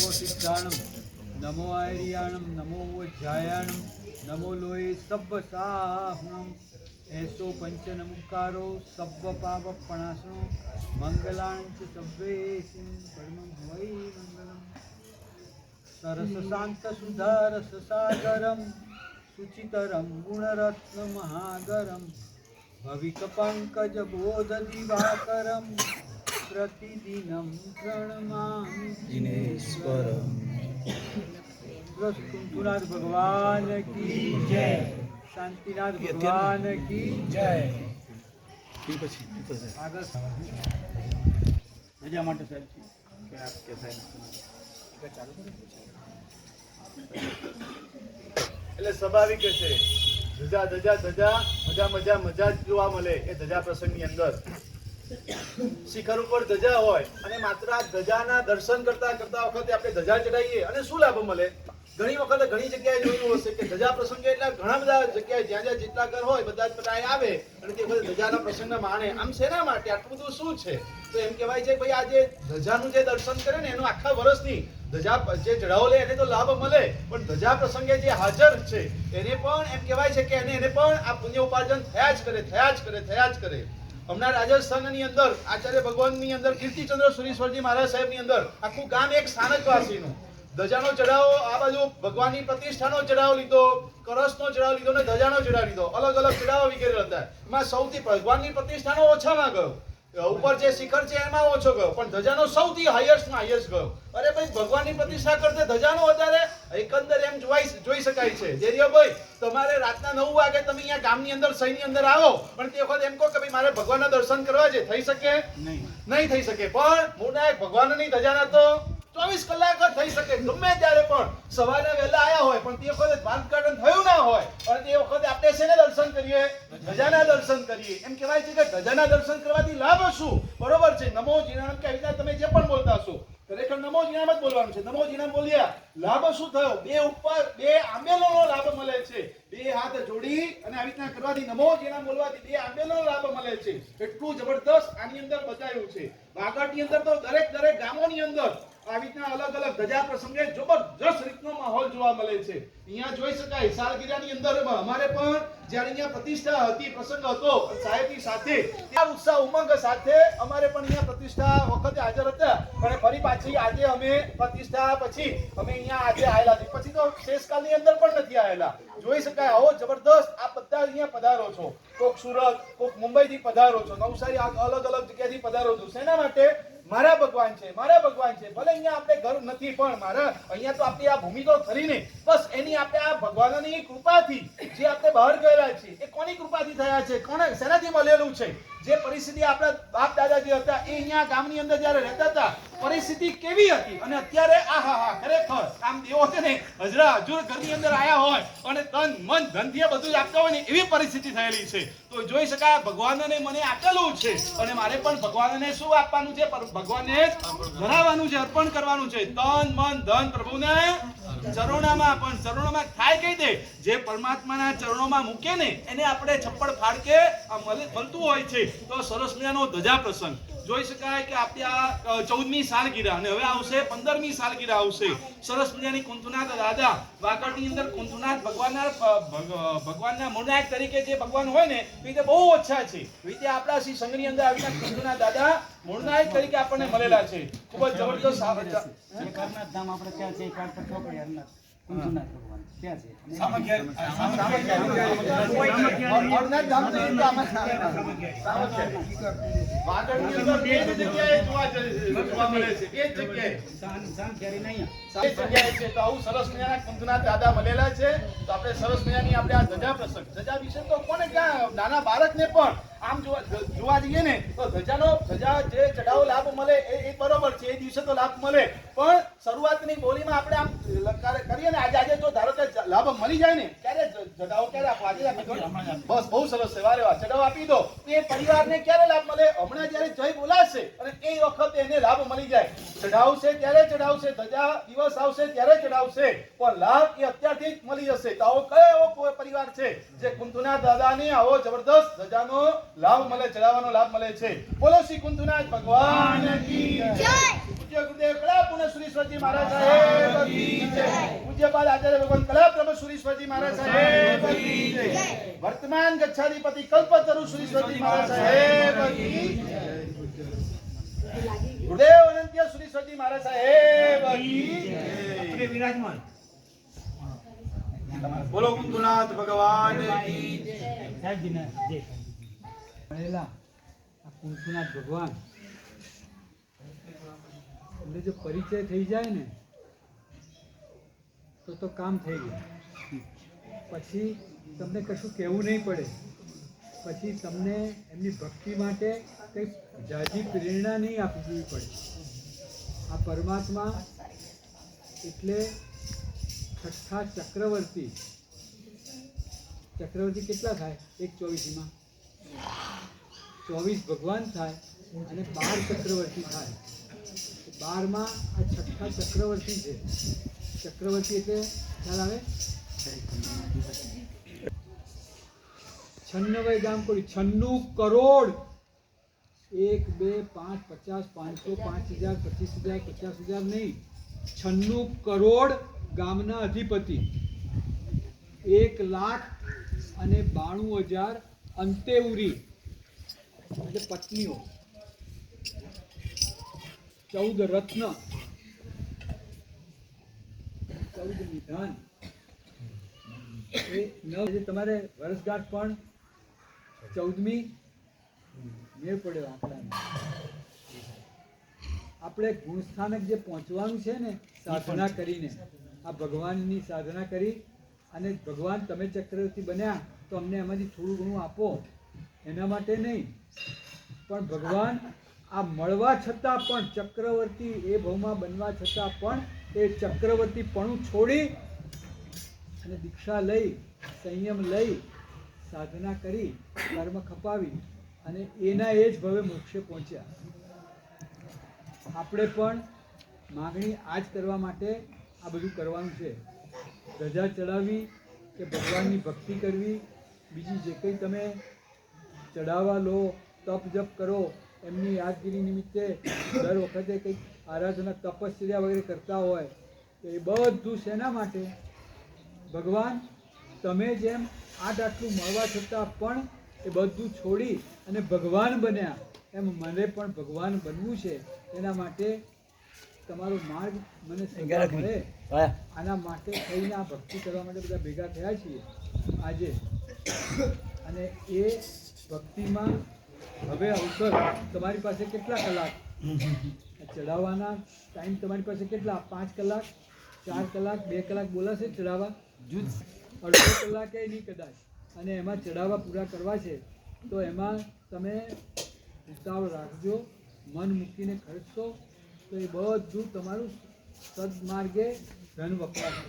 નમો સિદ્ધાણમ નમો આર્યાણમ નમો વજ્જાયાણમ નમો લોહે સબ્બ સાહણમ એસો પંચનમુકારો સબ્બ પાપ પણાસણો મંગલાંચ ચ પરમ સિં પરમં વૈ મંગલમ. સરસ શાંત સુધરસ સાગરમ સુચિતરમ ગુણરત્ન મહાગરમ. ભવિક પંકજ બોધ દિવાકરમ, પ્રતિદિનમ પ્રણમામિ. દિનેશ્વરમ કુંતુનાથ ભગવાન કી જય. શાંતિનાથ ભગવાન કી જય. પછી આગળ રજા માટે સાહેબ કે આપ કે સાહેબ એટલે સ્વાભાવિક છે. ધજા ધજા ધજા મજા મજા મજા જ જોવા મળે એ ધજા પ્રસંગની અંદર. શિખર ઉપર ધજા હોય અને માત્ર આ ધજાના દર્શન કરતા કરતા વખતે આપણે ધજા ચડાવીએ અને શું લાભ મળે? ઘણી વખત ઘણી જગ્યાએ જોયું હશે કે ધજા પ્રસંગે એટલે ઘણા બધા જગ્યાએ જ્યાં જ્યાં જેટલા ઘર હોય બધા જ બધા આવે અને તે બધા ધજાના પ્રસંગના માણે. આમ શેના માટે? આટલું બધું શું છે? તો એમ કહેવાય છે ભાઈ જે ધજાનું જે દર્શન કરે ને એનું આખા વર્ષની ધજા જે ચઢાવો લે એને તો લાભ મળે, પણ ધજા પ્રસંગે જે હાજર છે, એને પણ એમ કહેવાય છે કે એને એને પણ આ પુણ્ય ઉપાર્જન થયા જ કરે, થયા જ કરે, થયા જ કરે. હમણાં રાજસ્થાનની અંદર આચાર્ય ભગવાનની અંદર કીર્તિચંદ્ર સુરીશ્વરજી મહારાજ સાહેબની અંદર આખું ગામ એક સ્થાનકવાસીનું ધજાનો ચઢાવો, આ બાજુ ભગવાનની પ્રતિષ્ઠાનો ચઢાવો લીધો કરસનો ચઢાવો લીધો અને ધજાનો ચઢાવો લીધો. અલગ અલગ ચઢાવો વગેરે હતા. એમાં સૌથી ભગવાનની પ્રતિષ્ઠાનો ઓછામાં ગયો. ઉપર જે શિખર છે એમાં ઓછો ગયો. પણ ધજાનો સૌથી હાઈએસ્ટમાં હાઈએસ્ટ ગયો. અરે ભાઈ ભગવાનની પ્રતિષ્ઠા કરતે ધજાનો વધારે? એકંદર એમ જોઈ જોઈ શકાય છે. દેરિયાભાઈ તમારે રાતના નવ વાગે તમે અહીંયા ગામની અંદર સહીની અંદર આવો. પણ તે વખત એમ કહો કે ભાઈ મારે ભગવાનના દર્શન કરવા છે. થઈ શકે? નહીં. નહીં થઈ શકે. પણ મોટા ભગવાનની ધજાના તો ચોવીસ કલાક જ થઈ શકે. ગમે ત્યારે પણ. સવારે વહેલા આવ્યા હોય પણ તે વખતે દ્વારકાટન થયું હોય અને તે વખતે આપણે શેને દર્શન કરીએ? ધજાના દર્શન કરીએ. એમ કહેવાય છે કે ધજાના દર્શન કરવાથી લાભ શું? બરોબર છે. નમો જીનામ કે આવી તમે જે પણ બોલતા હશો, ખરેખર નમો જીનામ જ બોલવાનું છે. નમો જીનામ બોલ્યા, લાભ શું થયો? બે ઉપર બે આંબેલોનો લાભ મળે છે. બે હાથ જોડી અને આવી રીતના કરવાથી નમો જીનામ બોલવાથી બે આંબેલોનો લાભ મળે છે. એટલું જબરદસ્ત આની અંદર બતાવ્યું છે. વાગડની અંદર તો દરેક દરેક ગામોની અંદર આવી રીતના અલગ અલગ ધજા પ્રસંગે જબરજસ્ત રીતનો માહોલ જોવા મળે છે. અહીંયા જોઈ શકાય, સાલગીરાની અંદર અમારે પણ જ્યારે અહીંયા પ્રતિષ્ઠા હતી પ્રસંગ હતો સાહેબની સાથે, ત્યાં ઉત્સાહ ઉમંગ સાથે અમારે પણ અહીંયા પ્રતિષ્ઠા વખતે હાજર હતા. અને ફરી પાછી આજે અમે પ્રતિષ્ઠા પછી અમે અહીંયા આજે આવેલા છે પછી તો શેષકાલની અંદર પણ નથી આવેલા. જોઈ શકાય, આવો જબરદસ્ત આ બધા અહીંયા પધારો છો. કોક સુરત, કોક મુંબઈથી પધારો છો. નવસારી અલગ અલગ જગ્યાથી પધારો છો. શેના માટે? મારા ભગવાન છે, મારા ભગવાન છે. ભલે અહીંયા આપણે ઘર નથી, પણ મારા, અહીંયા તો આપણી આ ભૂમિ તો ખરી ને. બસ એની આપણે આ ભગવાનની કૃપાથી જે આપણે બહાર ગયેલા છે એ કોની કૃપાથી થયા છે? કોને શેનાથી મળેલું છે? જે પરિસ્થિતિ આપણા બાપ દાદા જે હતા, એ અહીંયા ગામની અંદર જ્યારે રહેતા હતા પરિસ્થિતિ કેવી હતી? અને અત્યારે આ હા હા, ખરેખર આમ દેવો છે ને, હજરા હજુર ઘરની અંદર આયા હોય અને તન, મન, ધનથી બધું આપતા હોય ને, એવી પરિસ્થિતિ થયેલી છે. તો જોઈ શકાય ભગવાનને મને આપેલું છે, અને મારે પણ ભગવાનને શું આપવાનું છે? ભગવાનને ધરાવવાનું છે, અર્પણ કરવાનું છે. તન, મન, ધન પ્રભુને ચરણોમાં, પણ ચરણોમાં થાય કઈ દે. જે પરમાત્માના ચરણોમાં મૂકે ને, એને આપણે છપ્પડ ફાડકે મળતું હોય છે. તો સરસ મજાનો ધજા પ્રસંગ. જોઈ શકાય કે આપણી આ ચૌદમી સાલગીરા અને હવે આવશે પંદરમી સાલગીરા આવશે. સરસ મજાની કુંતુનાથ દાદા વાકડની અંદર કુંથુનાથ ભગવાનના ભગવાનના મૂળનાયક તરીકે જે ભગવાન હોય ને એ રીતે બહુ ઓછા છે. રીતે આપણા શ્રી સંઘની અંદર આવીને કુંતુનાથ દાદા મૂળનાયક તરીકે આપણને મળેલા છે. ખૂબ જ જબરદસ્ત આપણે ક્યાં છે? મળેલા છે તો આપણે સરસ મજાની આપણે ધજા પ્રસંગ ધજા વિશે તો કોને ક્યાં નાના બાળકને પણ આમ જોવા જઈએ ને તો ધજાનો ધજા જે ચઢાવો લાભ મળે એ બરોબર છે એ દિવસે તો લાભ મળે પણ શરૂઆતની બોલીમાં આપણે આમ લલકારે કરીએ ને આજે આજે જો ધારો કે લાભ મળી જાય ને, ક્યારે જ- ક્યારે આપો? આજે આપી દો બસ, બહુ સરસ છે વારે વાહ આપી દો. એ પરિવારને ક્યારે લાભ મળે? હમણાં જ્યારે જય બોલાશે અને એ વખતે એને લાભ મળી જાય. ચઢાવશે ત્યારે ચઢાવશે, ધજા દિવસ આવશે ત્યારે ચઢાવશે. પણ લાભ એ મળી જશે. આવો કયો પરિવાર છે જે કુંતુનાથ દાદાને આવો જબરદસ્ત ધજાનો લાભ મળે, ચઢાવવાનો લાભ મળે છે? બોલો શ્રી કુંતુના ભગવાન પૂજ્ય ગુરુદેવ કળા સુરેશ્વરજી મહારાજ સાહેબ કી જય. પૂજ્યપાદ આચાર્ય ભગવાન મહારાજ સાહેબ વર્તમાન ગચ્છાધિપતિ કલ્પતરુ સુરેશ્વરજી મહારાજ સાહેબ ગુરુદેવ અનંત્ય સુરેશ્વરજી મહારાજ સાહેબ વિરાજમાન. બોલો કુંતુનાથ ભગવાન સાહેબજી જય. સાહેબજીને જય. કુંતુનાથ ભગવાન એટલે જો પરિચય થઈ જાય ને, તો તો કામ થઈ ગયું. પછી તમને કશું કહેવું નહીં પડે. પછી તમને એમની ભક્તિ માટે કંઈ જાજી પ્રેરણા નહીં આપવી પડે. આ પરમાત્મા એટલે છઠ્ઠા ચક્રવર્તી. ચક્રવર્તી કેટલા થાય? એક ચોવીસમાં. ચોવીસ ભગવાન થાય અને બાર ચક્રવર્તી થાય. બારમાં આ છઠ્ઠા ચક્રવર્તી છે. ચક્રવર્તી એટલે, ખ્યાલ આવે? છન્નવય ગામ કોઈ છન્નું કરોડ. એક, બે, પાંચ, પચાસ, પાંચસો, પાંચ હજાર, પચીસ હજાર, પચાસ હજાર નહીં. છન્નું કરોડ ગામના અધિપતિ. એક લાખ અને બાણું હજાર અંતેઉરી. એટલે પત્નીઓ. ચૌદ રત્ન. ચૌદ નિધાન. તમારે વર્ષગાંઠ પણ ચૌદમી મેળ પડ્યો આંકડાનો. આપણે ગુણસ્થાનક જે પહોંચવાનું છે ને, સાધના કરીને, આ ભગવાનની સાધના કરી અને ભગવાન તમે ચક્રવર્તી બન્યા તો અમને એમાંથી થોડું ઘણું આપો. એના માટે નહીં, પણ ભગવાન આ મળવા છતાં પણ ચક્રવર્તી એ ભવમાં બનવા છતાં પણ એ ચક્રવર્તી પણું છોડી અને દીક્ષા લઈ, સંયમ લઈ, સાધના કરી, કર્મ ખપાવી અને એના એ જ ભવે મોક્ષે પહોંચ્યા. આપણે પણ માગણી આ જ કરવા માટે આ બધું કરવાનું છે. ધજા ચડાવવી કે ભગવાનની ભક્તિ કરવી, બીજી જે કંઈ તમે ચડાવવા લો, તપ જપ કરો એમની યાદગીરી નિમિત્તે દર વખતે કંઈક આરાધના તપશ્ચર્યા વગેરે કરતા હોય તો એ બધું શેના માટે? ભગવાન તમે જેમ આટ આટલું મળવા છતાં પણ એ બધું છોડી અને ભગવાન બન્યા એમ મને પણ ભગવાન બનવું છે. એના માટે તમારો માર્ગ મને સજા મળે. આના માટે થઈને આ ભક્તિ કરવા માટે બધા ભેગા થયા છીએ. આજે. અને એ ભક્તિમાં હવે અવસર તમારી પાસે કેટલા કલાક? ચડાવવાના ટાઈમ તમારી પાસે કેટલા? પાંચ કલાક, ચાર કલાક, બે કલાક બોલાશે ચડાવવા જૂથ અડધો કલાકે નહીં કદાચ. અને એમાં ચડાવવા પૂરા કરવા છે, તો એમાં તમે ઉતાવળ રાખજો, મન મૂકીને ખર્ચશો, તો એ બધું તમારું સદમાર્ગે ધન વપરાશે.